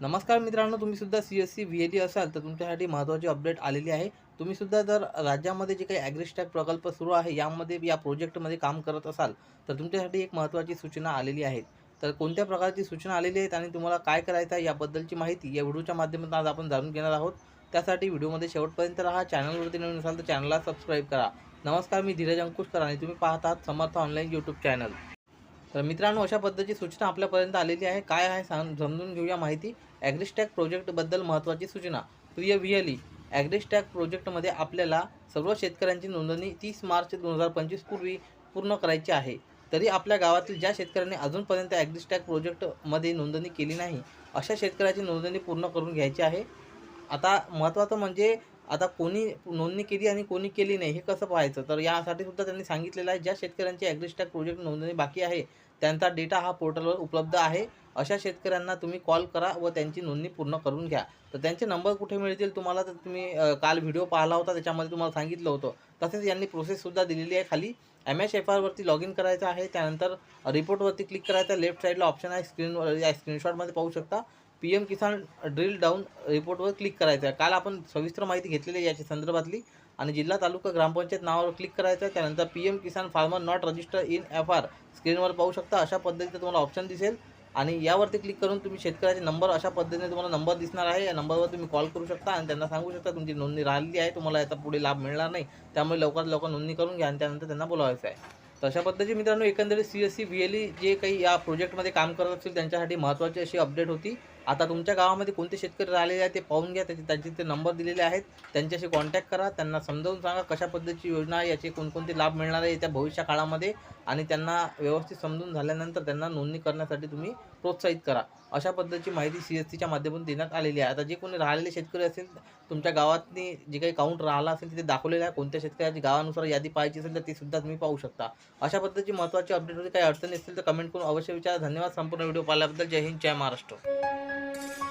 नमस्कार मित्रांनो तुम्ही सुद्धा C S C V D असाल तर तुमच्यासाठी महत्त्वाची अपडेट आलेली आहे. तुम्ही सुद्धा जर राज्यामध्ये जे काही ॲग्रिस्टॅक प्रकल्प सुरू आहे यामध्ये या प्रोजेक्टमध्ये काम करत असाल तर तुमच्यासाठी एक महत्त्वाची सूचना आलेली आहे. तर कोणत्या प्रकारची सूचना आलेली आहेत आणि तुम्हाला काय करायचं आहे याबद्दलची माहिती या व्हिडिओच्या माध्यमातून आज आपण जाणून घेणार आहोत. त्यासाठी व्हिडिओमध्ये शेवटपर्यंत राहा चॅनलवरती नवीन असाल तर चॅनलला सबस्क्राईब करा. नमस्कार मी धीरज अंकुशकर आणि तुम्ही पाहतात समर्थ ऑनलाईन यूट्यूब चॅनल तर मित्रांनो अशा पद्धतीची सूचना आपल्यापर्यंत आलेली आहे. काय आहे सांग समजून घेऊया माहिती. ॲग्रिस्टॅक प्रोजेक्टबद्दल महत्त्वाची सूचना. प्रिय व्ही एल ॲग्रिस्टॅक प्रोजेक्टमध्ये आपल्याला सर्व शेतकऱ्यांची नोंदणी तीस मार्च दोन हजार पंचवीस पूर्वी पूर्ण करायची आहे. तरी आपल्या गावातील ज्या शेतकऱ्यांनी अजूनपर्यंत ॲग्रिस्टॅक प्रोजेक्टमध्ये नोंदणी केली नाही अशा शेतकऱ्याची नोंदणी पूर्ण करून घ्यायची आहे. आता महत्त्वाचं म्हणजे आता कोणी नोंदणी केली आणि कोणी केली नाही हे कसं पाहायचं? तर यासाठी सुद्धा त्यांनी सांगितलेलं आहे ज्या शेतकऱ्यांची ॲग्रिस्टॅक प्रोजेक्ट नोंदणी बाकी आहे त्यांचा डेटा हा पोर्टलवर उपलब्ध आहे. अशा शेतकऱ्यांना तुम्ही कॉल करा व त्यांची नोंदणी पूर्ण करून घ्या. तर त्यांचे नंबर कुठे मिळतील तुम्हाला तर तुम्ही काल व्हिडिओ पाहिला होता त्याच्यामध्ये तुम्हाला सांगितलं होतं. तसेच यांनी प्रोसेससुद्धा दिलेली आहे खाली. एम एच एफ आरवरती लॉग इन करायचं आहे त्यानंतर रिपोर्टवरती क्लिक करायचं लेफ्ट साईडला ऑप्शन आहे स्क्रीनवर या स्क्रीनशॉटमध्ये पाहू शकता. P M Kisan drill down रिपोर्टवर click करायचं आहे. काल आपण सविस्तर माहिती घेतलेली आहे याच्या संदर्भातली आणि जिल्हा तालुका ग्रामपंचायत नावावर क्लिक करायचं आहे. त्यानंतर P M Kisan farmer not register in F R स्क्रीनवर पाहू शकता. अशा पद्धतीचं तुम्हाला ऑप्शन दिसेल. आणि यावरती क्लिक करून तुम्ही शेतकऱ्याचे नंबर अशा पद्धतीने तुम्हाला नंबर दिसणार आहे. या नंबरवर तुम्ही कॉल करू शकता आणि त्यांना सांगू शकता तुमची नोंदणी राहिलेली आहे. तुम्हाला याचा पुढे लाभ मिळणार नाही. त्यामुळे लवकरात लवकर नोंदणी करून घ्या आणि त्यानंतर त्यांना बोलावायचं आहे. तर अशा पद्धतीची मित्रांनो एकंदरीत C S C V L E जे काही या प्रोजेक्टमध्ये काम करत असतील त्यांच्यासाठी महत्त्वाची अशी अपडेट होती. आता तुमच्या गावामध्ये कोणते शेतकरी राहिलेले आहेत ते पाहून घ्या. त्याचे त्यांचे ते नंबर दिलेले आहेत. त्यांच्याशी कॉन्टॅक्ट करा. त्यांना समजावून सांगा कशा पद्धतीची योजना आहे याचे कोणकोणते लाभ मिळणार आहे येत्या भविष्य काळामध्ये आणि त्यांना व्यवस्थित समजून झाल्यानंतर त्यांना नोंदणी करण्यासाठी तुम्ही प्रोत्साहित करा. अशा पद्धतीची माहिती सी एस सीच्या माध्यमातून देण्यात आलेली आहे. आता जे कोणी राहिलेले शेतकरी असेल तुमच्या गावातनी जे काही काउंट राहिला असेल तिथे दाखवलेलं आहे. कोणत्या शेतकऱ्याची गावानुसार यादी पाहायची असेल तर ती सुद्धा तुम्ही पाहू शकता. अशा पद्धतीची महत्त्वाची अपडेट होती काही अडचणी असतील तर कमेंट करून अवश्य विचारा. धन्यवाद संपूर्ण व्हिडिओ पाहिल्याबद्दल. जय हिंद जय महाराष्ट्र. Música